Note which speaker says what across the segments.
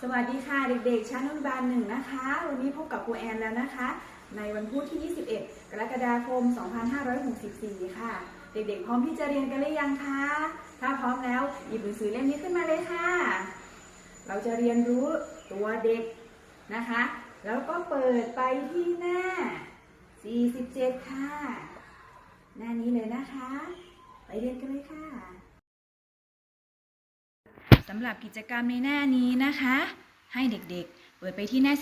Speaker 1: ชั้นอนุบาลหนึ่งนะคะ วันนี้พบกับครูแอนแล้วนะคะ ในวันพุธที่ 21 กรกฎาคม 2564 ค่ะ เด็กๆ พร้อมที่จะเรียนกันหรือยังคะ ถ้าพร้อมแล้วหยิบหนังสือเล่มนี้ขึ้นมาเลยค่ะ เราจะเรียนรู้ตัวเด็กนะคะ แล้วก็เปิดไปที่หน้า 47 ค่ะ หน้านี้เลยนะคะ ไปเรียนกันเลยค่ะ สำหรับกิจกรรมในหน้านี้นะคะ ให้เด็กๆ เปิดไปที่หน้า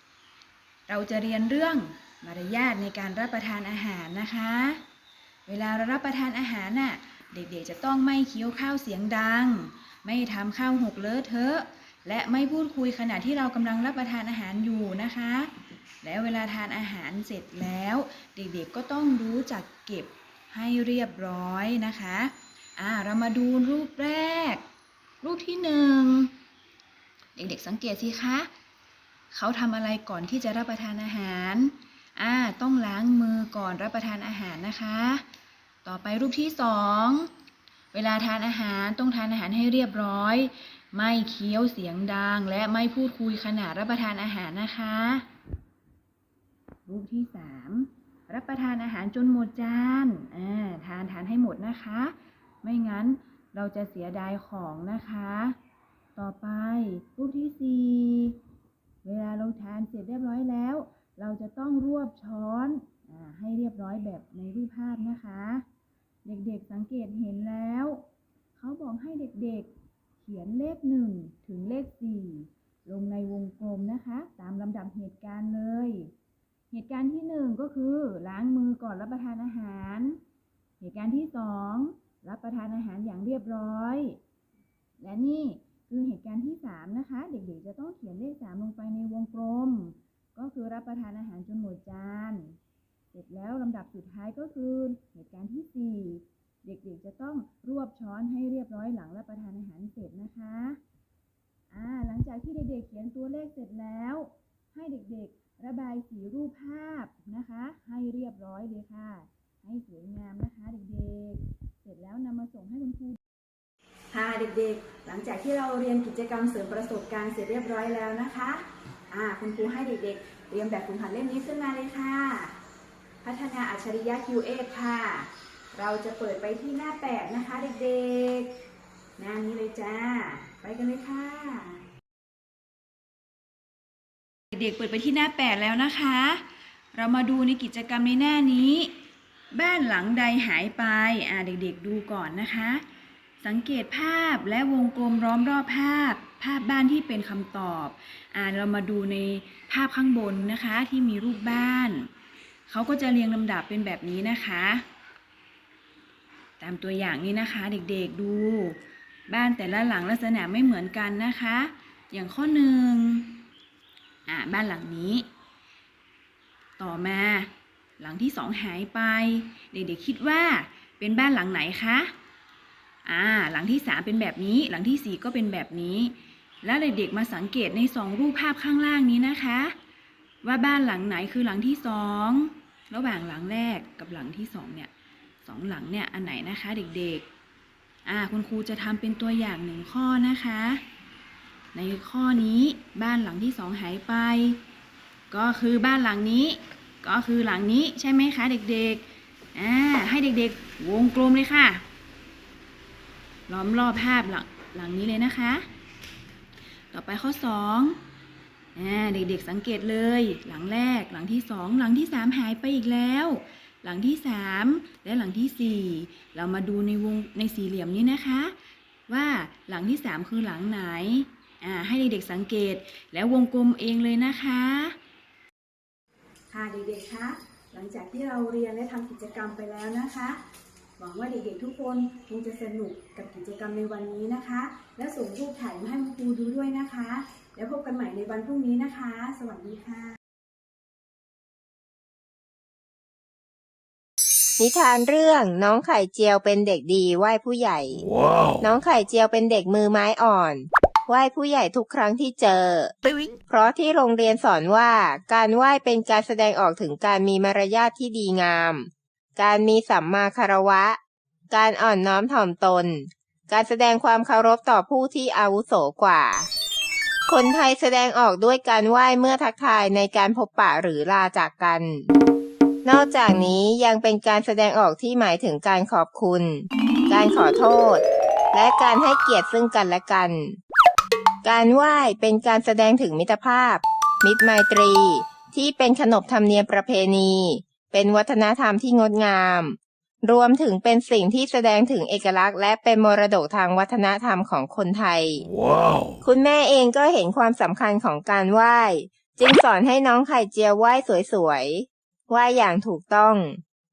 Speaker 1: 47 เราจะเรียนเรื่องมารยาทในการรับประทานอาหารนะคะ เวลาเรารับประทานอาหารน่ะ เด็กๆ จะต้องไม่เคี้ยวข้าวเสียงดัง ไม่ทำข้าวหกเลอะเทอะ และไม่พูดคุยขณะที่เรากำลังรับประทานอาหารอยู่นะคะ แล้วเวลาทานอาหารเสร็จแล้ว เด็กๆ ก็ต้องรู้จักเก็บให้เรียบร้อยนะคะ อ่า เรามาดูรูปแรก รูปที่หนึ่งเด็กๆสังเกตสิคะเขาทำอะไรก่อนที่จะรับประทานอาหารอ่าต้องล้างมือก่อนรับประทานอาหารนะคะ ต่อไปรูปที่สองเวลาทานอาหารต้องทานอาหารให้เรียบร้อย ไม่เคี้ยวเสียงดัง และไม่พูดคุยขณะรับประทานอาหารนะคะ รูปที่สามรับประทานอาหารจนหมดจานอ่าทานทานให้หมดนะคะ ไม่งั้น เราจะเสียดายของนะคะ ต่อไปรูปที่สี่เวลาเราทานเสร็จเรียบร้อยแล้ว เราจะต้องรวบช้อนอให้เรียบร้อยแบบในรูปภาพนะคะ เด็กๆสังเกตเห็นแล้ว เขาบอกให้เด็กๆเขียนเลขหนึ่งถึงเลขสี่ลงในวงกลมนะคะ ตามลำดับเหตุการณ์เลย เหตุการณ์ที่หนึ่งก็คือล้างมือก่อนรับประทานอาหาร เหตุการณ์ที่สอง รับประทานอาหารอย่างเรียบร้อย และนี่คือเหตุการณ์ที่สามนะคะ เด็กๆ จะต้องเขียนเลขสามลงไปในวงกลม ก็คือรับประทานอาหารจนหมดจาน เสร็จแล้วลำดับสุดท้ายก็คือเหตุการณ์ที่สี่เด็กๆ จะต้องรวบช้อนให้เรียบร้อยหลังรับประทานอาหารเสร็จนะคะอ่าหลังจากที่เด็กๆ เขียนตัวเลขเสร็จแล้ว ให้เด็กๆ ระบายสีรูปภาพนะคะ ให้เรียบร้อยเลยค่ะ ให้สวยงามนะคะเด็กๆ เสร็จแล้วนำมาส่งให้คุณครูค่ะเด็กๆ หลังจากที่เราเรียนกิจกรรมเสริมประสบการณ์เสร็จเรียบร้อยแล้วนะคะอ่าคุณครูให้เด็กๆ เตรียมแบบฝึกหัดเล่มนี้ขึ้นมาเลยค่ะ พัฒนาอัจฉริยะ QA ค่ะ เราจะเปิดไปที่หน้า 8 นะคะเด็กๆ หน้านี้เลยจ้า ไปกันเลยค่ะ เด็กๆ เปิดไปที่หน้า 8 แล้วนะคะ เรามาดูในกิจกรรมในหน้านี้ บ้านหลังใดหายไป อ่าเด็กๆดูก่อนนะคะ สังเกตภาพและวงกลมล้อมรอบภาพ ภาพบ้านที่เป็นคำตอบ อ่าเรามาดูในภาพข้างบนนะคะที่มีรูปบ้าน เขาก็จะเรียงลำดับเป็นแบบนี้นะคะ ตามตัวอย่างนี้นะคะ เด็กๆดู บ้านแต่ละหลังลักษณะไม่เหมือนกันนะคะ อย่างข้อหนึ่งอ่าบ้านหลังนี้ ต่อมา หลังที่สองหายไป เด็กๆคิดว่าเป็นบ้านหลังไหนคะอ่าหลังที่สามเป็นแบบนี้ หลังที่สี่ก็เป็นแบบนี้ แล้วเด็กๆมาสังเกตในสองรูปภาพข้างล่างนี้นะคะ ว่าบ้านหลังไหนคือหลังที่สองระหว่างหลังแรกกับหลังที่สองเนี่ยสองหลังเนี่ยอันไหนนะคะเด็กๆอ่าคุณครูจะทำเป็นตัวอย่างหนึ่งข้อนะคะ ในข้อนี้บ้านหลังที่สองหายไป ก็คือบ้านหลังนี้ ก็คือหลังนี้ใช่ไหมคะเด็กๆอ่าให้เด็กๆ วงกลมเลยค่ะ ล้อมรอบภาพหลังหลังนี้เลยนะคะ ต่อไปข้อสองอ่าเด็กๆสังเกตเลย หลังแรกหลังที่สองหลังที่สามหายไปอีกแล้ว หลังที่สามและหลังที่สี่เรามาดูในวงในสี่เหลี่ยมนี้นะคะ ว่าหลังที่สามคือหลังไหนอ่าให้เด็กๆสังเกตแล้ววงกลมเองเลยนะคะ ค่ะเด็กๆคะหลังจากที่เราเรียนและทำกิจกรรมไปแล้วนะคะ หวังว่าเด็กๆทุกคนคงจะสนุกกับกิจกรรมในวันนี้นะคะ และส่งรูปถ่ายมาให้คุณครูดูด้วยนะคะ แล้วพบกันใหม่ในวันพรุ่งนี้นะคะ สวัสดีค่ะ
Speaker 2: นิทานเรื่องน้องไข่เจียวเป็นเด็กดีไหว้ผู้ใหญ่
Speaker 3: Wow.
Speaker 2: น้องไข่เจียวเป็นเด็กมือไม้อ่อน ไหว้ผู้ใหญ่ทุกครั้งที่เจอ เพราะที่โรงเรียนสอนว่า การไหว้เป็นการแสดงออกถึงการมีมารยาทที่ดีงาม การมีสัมมาคารวะ การอ่อนน้อมถ่อมตน การแสดงความเคารพต่อผู้ที่อาวุโสกว่า คนไทยแสดงออกด้วยการไหว้เมื่อทักทายในการพบปะหรือลาจากกัน นอกจากนี้ยังเป็นการแสดงออกที่หมายถึงการขอบคุณ การขอโทษและการให้เกียรติซึ่งกันและกัน การไหว้เป็นการแสดงถึงมิตรภาพ มิตรไมตรี ที่เป็นขนบธรรมเนียมประเพณี เป็นวัฒนธรรมที่งดงาม รวมถึงเป็นสิ่งที่แสดงถึงเอกลักษณ์ และเป็นมรดกทางวัฒนธรรมของคนไทย
Speaker 3: Wow.
Speaker 2: คุณแม่เองก็เห็นความสำคัญของการไหว้ จึงสอนให้น้องไข่เจียวไหว้สวยๆไหว้อย่างถูกต้อง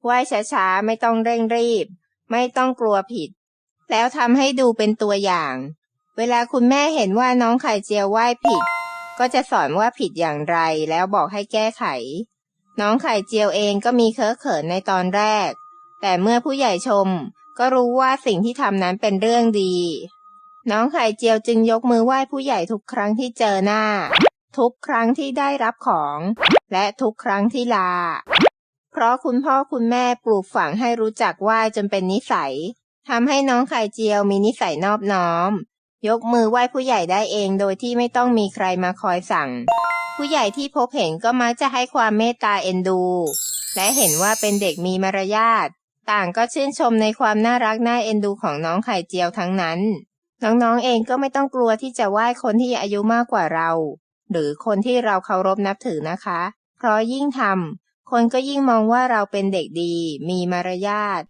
Speaker 2: ไหว้ช้าๆ ไม่ต้องเร่งรีบ ไม่ต้องกลัวผิด แล้วทำให้ดูเป็นตัวอย่าง เวลาคุณแม่เห็นว่าน้องไข่เจียวไหว้ผิด ก็จะสอนว่าผิดอย่างไรแล้วบอกให้แก้ไข น้องไข่เจียวเองก็มีเคอะเขินในตอนแรก แต่เมื่อผู้ใหญ่ชม ก็รู้ว่าสิ่งที่ทำนั้นเป็นเรื่องดี น้องไข่เจียวจึงยกมือไหว้ผู้ใหญ่ทุกครั้งที่เจอหน้า ทุกครั้งที่ได้รับของ และทุกครั้งที่ลา เพราะคุณพ่อคุณแม่ปลูกฝังให้รู้จักไหว้จนเป็นนิสัยทำให้น้องไข่เจียวมีนิสัยนอบน้อม ยกมือไหว้ผู้ใหญ่ได้เองโดยที่ไม่ต้องมีใครมาคอยสั่ง ผู้ใหญ่ที่พบเห็นก็มักจะให้ความเมตตาเอ็นดู และเห็นว่าเป็นเด็กมีมารยาท ต่างก็ชื่นชมในความน่ารักน่าเอ็นดูของน้องไข่เจียวทั้งนั้น น้องๆเองก็ไม่ต้องกลัวที่จะไหว้คนที่อายุมากกว่าเรา หรือคนที่เราเคารพนับถือนะคะ เพราะยิ่งทำคนก็ยิ่งมองว่าเราเป็นเด็กดี มีมารยาท